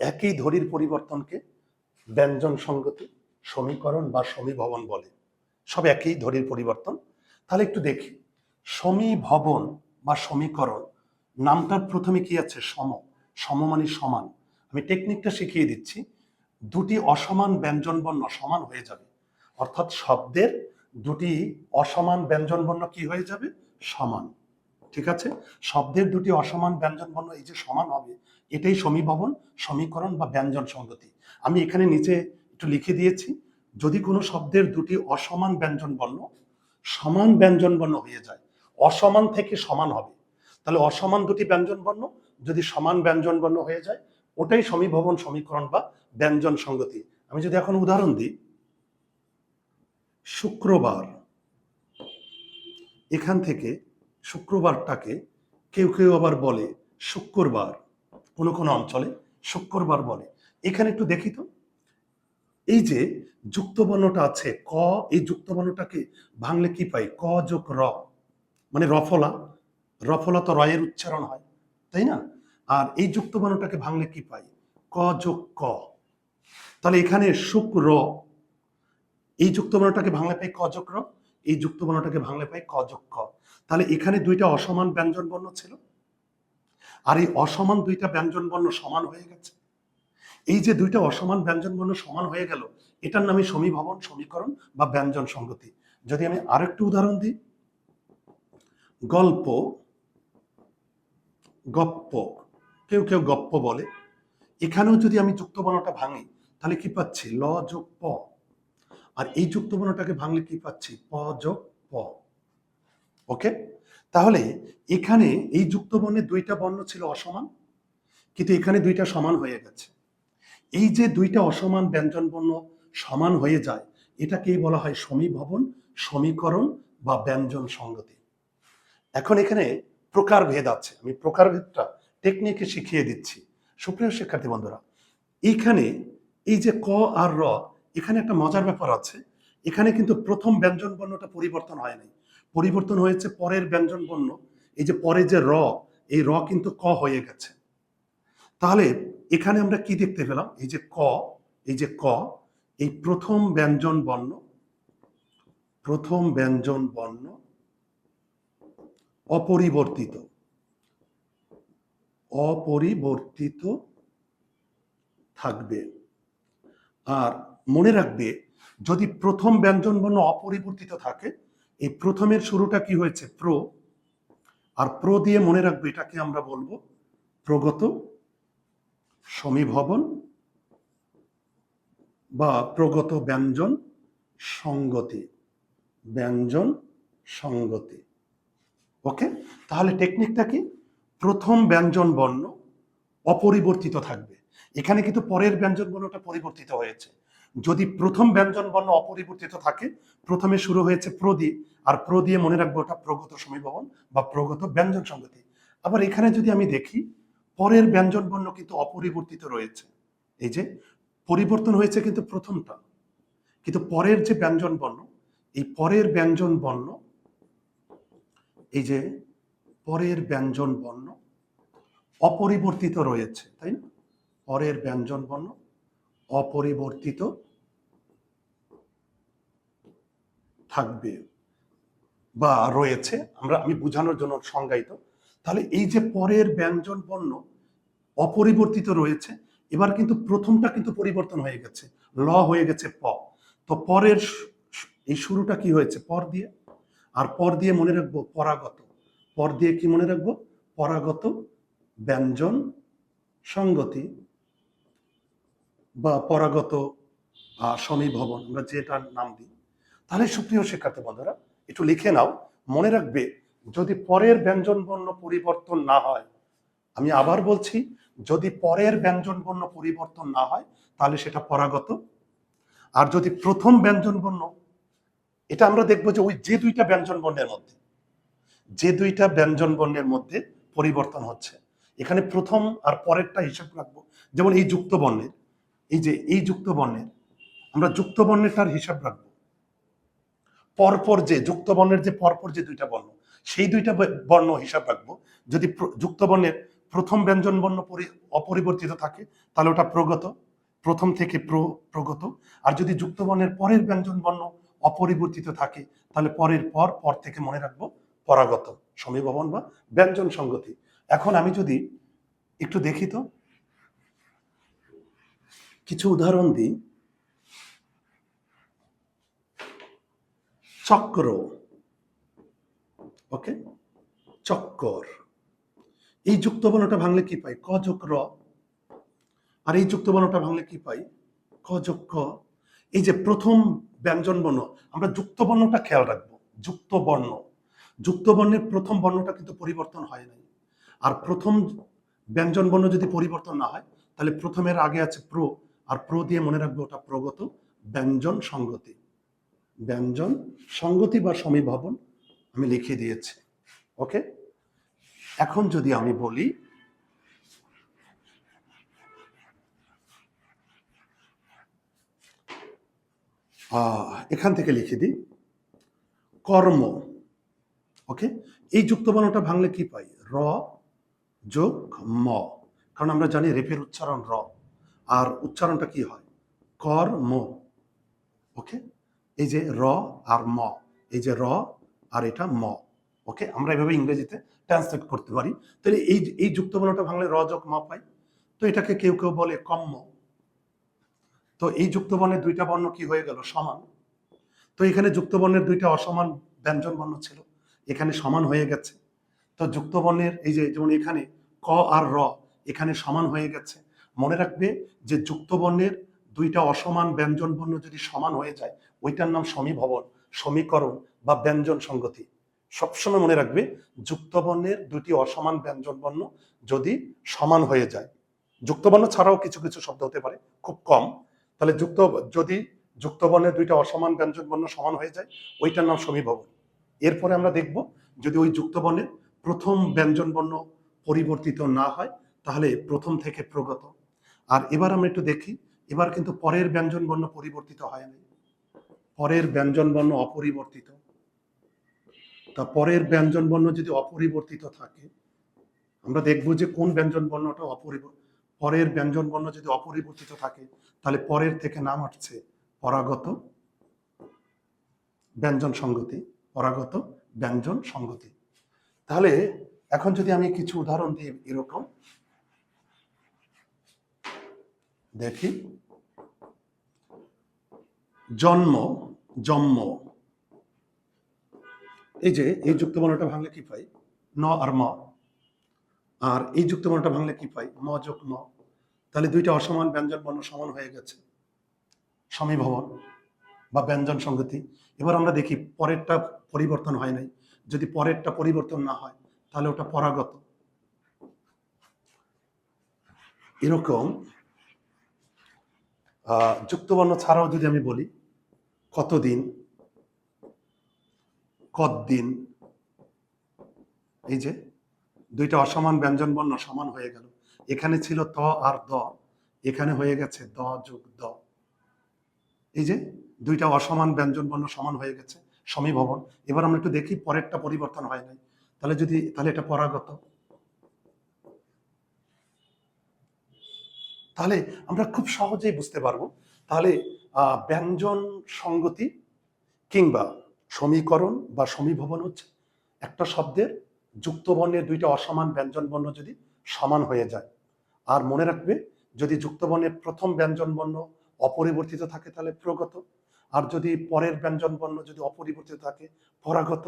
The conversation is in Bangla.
একই ধরির পরিবর্তনকে ব্যঞ্জন সঙ্গতি, সমীকরণ বা সমীভবন বলে। সব একই ধরির পরিবর্তন। তাহলে একটু দেখি। সমীভবন বা সমীকরণ, নামটার প্রথমে কি আছে? সম। সম মানে সমান। আমি টেকনিকটা শিখিয়ে দিচ্ছি। দুটি অসমান ব্যঞ্জন বর্ণ সমান হয়ে যাবে। অর্থাৎ শব্দের দুটি অসমান ব্যঞ্জন বর্ণ কি হয়ে যাবে? সমান। ঠিক আছে? শব্দের দুটি অসমান ব্যঞ্জন বর্ণ এই যে সমান হবে এটাই সমীভবন, সমীকরণ বা ব্যঞ্জন সংগতি। আমি এখানে নিচে একটু লিখে দিয়েছি, যদি কোনো শব্দের দুটি অসমান ব্যঞ্জন বর্ণ, সমান ব্যঞ্জন বর্ণ হয়ে যায়, অসমান থেকে সমান হবে। তাহলে অসমান দুটি ব্যঞ্জন বর্ণ, যদি সমান ব্যঞ্জন বর্ণ হয়ে যায়, ওটাই সমীভবন, সমীকরণ বা ব্যঞ্জন সংগতি। আমি যদি এখন উদাহরণ দিই, শুক্রবার, এখান থেকে শুক্রবারটাকে কেউ কেউ আবার বলে শুক্রবার। কোনো কোনো অঞ্চলে শুক্রবার বলে। এখানে একটু দেখি তো। এই যে যুক্তবর্ণটা আছে, ক, এই যুক্তবর্ণটাকে ভাঙলে কি পাই ক যোগ র। মানে রফলা। রফলা তো রয়ের উচ্চারণ হয়, তাই না? আর এই যুক্তবর্ণটাকে ভাঙলে কি পাই ক যোগ ক। তাহলে এখানে শুক্র। এই যুক্তবর্ণটাকে ভাঙলে পাই ক যোগ র, এই যুক্তবর্ণটাকে ভাঙলে পাই ক যোগ ক। তাহলে এখানে দুইটা অসমান ব্যঞ্জন বর্ণ ছিল। আর এই অসমান দুইটা ব্যঞ্জন বর্ণ সমান হয়ে গেছে। এই যে দুইটা অসমান ব্যঞ্জন বর্ণ সমান হয়ে গেল, এটার নামই সমীভবন, সমীকরণ বা ব্যঞ্জন সংগতি। যদি আমি আরেকটু উদাহরণ দিই, গল্প, গপ্প, কেউ কেউ গপ্প বলে। এখানেও যদি আমি যুক্ত বর্ণটা ভাঙি, তাহলে কি পাচ্ছি? ল যোগ প। আর এই যুক্ত বর্ণটাকে ভাঙলে কি পাচ্ছি? প যোগ প। ওকে? তাহলে এখানে এই যুক্তবর্ণের দুইটা বর্ণ ছিল অসমান, কিন্তু এখানে দুইটা সমান হয়ে গেছে। এই যে দুইটা অসমান ব্যঞ্জন বর্ণ সমান হয়ে যায়, এটাকেই বলা হয় সমীভবন, সমীকরণ বা ব্যঞ্জন সংগতি এখন এখানে প্রকারভেদ আছে, আমি প্রকারভেদটা টেকনিকে শিখিয়ে দিচ্ছি। সুপ্রিয় শিক্ষার্থী বন্ধুরা এইখানে এই যে ক আর র, এখানে একটা মজার ব্যাপার আছে। এখানে কিন্তু প্রথম ব্যঞ্জন বর্ণটা পরিবর্তন হয় নাই। পরিবর্তন হয়েছে পরের ব্যঞ্জন বর্ণ। এই যে পরে যে র, এই র কিন্তু ক হয়ে গেছে। তাহলে এখানে আমরা কি দেখতে পেলাম? এই যে ক, এই যে ক, এই প্রথম ব্যঞ্জন বর্ণ, প্রথম ব্যঞ্জন বর্ণ অপরিবর্তিত। অপরিবর্তিত থাকবে। আর মনে রাখবে, যদি প্রথম ব্যঞ্জন বর্ণ অপরিবর্তিত থাকে এই প্রথমের শুরুটা কি হয়েছে? প্রো। আর প্রো দিয়ে মনে রাখবে, এটাকে আমরা বলব প্রগত সমীভবন বা প্রগত ব্যঞ্জন সঙ্গতি। ব্যঞ্জন সঙ্গতি। ওকে? তাহলে টেকনিকটা কি? প্রথম ব্যঞ্জন বর্ণ অপরিবর্তিত থাকবে। এখানে কিন্তু পরের ব্যঞ্জন বর্ণটা পরিবর্তিত হয়েছে। যদি প্রথম ব্যঞ্জন বর্ণ অপরিবর্তিত থাকে, প্রথমে শুরু হয়েছে প্র দিয়ে আর প্র দিয়ে মনে রাখব ওটা প্রগত সমীভবন বা প্রগত ব্যঞ্জন সংগতি। আবার এখানে যদি আমি দেখি, পরের ব্যঞ্জন বর্ণ কিন্তু অপরিবর্তিত রয়েছে। এই যে, পরিবর্তন হয়েছে কিন্তু প্রথমটা। কিন্তু পরের যে ব্যঞ্জন বর্ণ, এই পরের ব্যঞ্জন বর্ণ, এই যে, পরের ব্যঞ্জন বর্ণ অপরিবর্তিত রয়েছে, তাই না? পরের ব্যঞ্জন বর্ণ অপরিবর্তিত থাকবে বা রয়েছে, আমরা, আমি বোঝানোর জন্য সংজ্ঞায়িত। তাহলে এই যে পরের ব্যঞ্জন বর্ণ অপরিবর্তিত রয়েছে, এবার কিন্তু প্রথমটা কিন্তু পরিবর্তন হয়ে গেছে, ল হয়ে গেছে প। তো পরের এই শুরুটা কি হয়েছে? পর দিয়ে? আর পর দিয়ে মনে রাখব পরাগত। পর দিয়ে কি মনে রাখব? পরাগত ব্যঞ্জন সঙ্গতি। বা পরাগত আহ, সমীভবন আমরা যেটার নাম দিই তাহলে সুপ্রিয় শিক্ষার্থী বন্ধুরা একটু লিখে নাও মনে রাখবে যদি পরের ব্যঞ্জন বর্ণ পরিবর্তন না হয় আমি আবার বলছি যদি পরের ব্যঞ্জন বর্ণ পরিবর্তন না হয় তাহলে সেটা পরাগত। আর যদি প্রথম ব্যঞ্জন বর্ণ এটা আমরা দেখব যে ওই যে দুইটা ব্যঞ্জন বর্ণের মধ্যে যে দুইটা ব্যঞ্জন বর্ণের মধ্যে পরিবর্তন হচ্ছে। এখানে প্রথম আর পরেরটা হিসাব রাখব যেমন এই যুক্ত বর্ণের। এই যে এই যুক্ত বর্ণের আমরা যুক্ত বর্ণেরটার হিসাব রাখব। পরপর যে যুক্ত বর্ণের যে পরপর যে দুইটা বর্ণ, সেই দুইটা বর্ণ হিসাব রাখব। যদি প্র- যুক্ত বর্ণের প্রথম ব্যঞ্জন বর্ণ পরি- অপরিবর্তিত থাকে, তাহলে ওটা প্রগত, প্রথম থেকে প্র প্রগত। আর যদি যুক্ত বর্ণের পরের ব্যঞ্জন বর্ণ অপরিবর্তিত থাকে, তাহলে পরের পর পর থেকে মনে রাখব, পরাগত সমীভবন বা ব্যঞ্জন সঙ্গতি। এখন আমি যদি একটু দেখি তো কিছু উদাহরণ দিই। চক্র। ওকে? চক্কর। এই যুক্ত বর্ণটা ভাঙলে কি পাই? ক যোগ আর এই যুক্ত বর্ণটা ভাঙলে কি পাই? ক যোগ এই যে প্রথম ব্যঞ্জন বর্ণ, আমরা যুক্ত বর্ণটা খেয়াল রাখব। যুক্ত বর্ণ যুক্ত বর্ণের প্রথম বর্ণটা কিন্তু পরিবর্তন হয় নাই। আর প্রথম ব্যঞ্জন বর্ণ যদি পরিবর্তন না হয়, তাহলে প্রথমের আগে আছে প্র। আর প্র দিয়ে মনে রাখব ওটা প্রগত ব্যঞ্জন সঙ্গতি ব্যঞ্জন সঙ্গতি বা সমীভবন আমি লিখে দিয়েছি। ওকে এখন যদি আমি বলি এখান থেকে লিখে দিই, কর্ম। ওকে এই যুক্তবর্ণটা ভাঙলে কি পাই? র যোগ ম। কারণ আমরা জানি রেফের উচ্চারণ র। আর উচ্চারণটা কি হয়? কর্ম। ওকে? এই যে র আর ম। এই যে র আর এটা ম। ওকে? আমরা এভাবে ইংরেজিতে ট্রান্সলেট করতে পারি। তাহলে এই এই যুক্তবর্ণটা ভাঙলে র যোগ ম পাই। তো এটাকে কেউ কেউ বলে কম্ম। তো এই যুক্তবর্ণের দুইটা বর্ণ কি হয়ে গেল? সমান। তো এখানে যুক্তবর্ণের দুইটা অসমান ব্যঞ্জন বর্ণ ছিল। এখানে সমান হয়ে গেছে। তো যুক্তবর্ণের এই যে, যেমন এখানে ক আর র, এখানে সমান হয়ে গেছে। মনে রাখবে যে যুক্তবর্ণের দুইটা অসমান ব্যঞ্জন বর্ণ যদি সমান হয়ে যায়, ওইটার নাম সমীভবন সমীকরণ বা ব্যঞ্জন সঙ্গতি। সবসময় মনে রাখবে যুক্তবর্ণের দুটি অসমান ব্যঞ্জন বর্ণ যদি সমান হয়ে যায়। যুক্তবর্ণ ছাড়াও কিছু কিছু শব্দ হতে পারে, খুব কম। তাহলে যুক্ত, যদি যুক্তবর্ণের দুইটা অসমান ব্যঞ্জন বর্ণ সমান হয়ে যায়, ওইটার নাম সমীভবন এরপরে আমরা দেখব যদি ওই যুক্তবর্ণের প্রথম ব্যঞ্জন বর্ণ পরিবর্তিত না হয়, তাহলে প্রথম থেকে প্রগত। আর এবার আমরা একটু দেখি, এবার কিন্তু পরের ব্যঞ্জন বর্ণ পরিবর্তিত হয় নাই। পরের ব্যঞ্জন বর্ণ অপরিবর্তিত। তা পরের ব্যঞ্জন বর্ণ যদি অপরিবর্তিত থাকে, আমরা দেখব যে কোন ব্যঞ্জন বর্ণটা অপরিবর্তিত পরের ব্যঞ্জন বর্ণ যদি অপরিবর্তিত থাকে, তাহলে পরের থেকে নাম আসছে পরাগত ব্যঞ্জন সঙ্গতি, পরাগত ব্যঞ্জন সঙ্গতি। তাহলে এখন যদি আমি কিছু উদাহরণ দিই এরকম দেখি। জন্ম জন্ম এই যে, এই যুক্তবর্ণটা ভাঙলে কি পাই? ন আর ম। আর এই যুক্তবর্ণটা ভাঙলে কি পাই? ম যোগ ম। তাহলে দুইটা অসমান ব্যঞ্জন বর্ণ সমান হয়ে গেছে। সমীভবন বা ব্যঞ্জন সংগতি। এবার আমরা দেখি, পরেরটা পরিবর্তন হয় নাই। যদি পরেরটা পরিবর্তন না হয়, তাহলে ওটা পরাগত। এরকম যুক্তবর্ণ ছাড়াও যদি আমি বলি, কতদিন কতদিন, এই যে দুইটা অসমান ব্যঞ্জন বর্ণ সমান হয়ে গেল। এখানে ছিল ত আর দ, এখানে হয়ে গেছে দ যোগ দ। এই যে দুইটা অসমান ব্যঞ্জন বর্ণ সমান হয়ে গেছে, সমীভবন। এবার আমরা একটু দেখি পরেরটা পরিবর্তন হয় নাই। তাহলে যদি, তাহলে এটা পরাগত। তাহলে আমরা খুব সহজেই বুঝতে পারব। তাহলে ব্যঞ্জন সঙ্গতি কিংবা সমীকরণ বা সমীভবন হচ্ছে একটা শব্দের যুক্ত বর্ণের দুইটা অসমান ব্যঞ্জন বর্ণ যদি সমান হয়ে যায়। আর মনে রাখবে, যদি যুক্ত বর্ণের প্রথম ব্যঞ্জন বর্ণ অপরিবর্তিত থাকে তাহলে প্রগত, আর যদি পরের ব্যঞ্জন বর্ণ যদি অপরিবর্তিত থাকে, পরাগত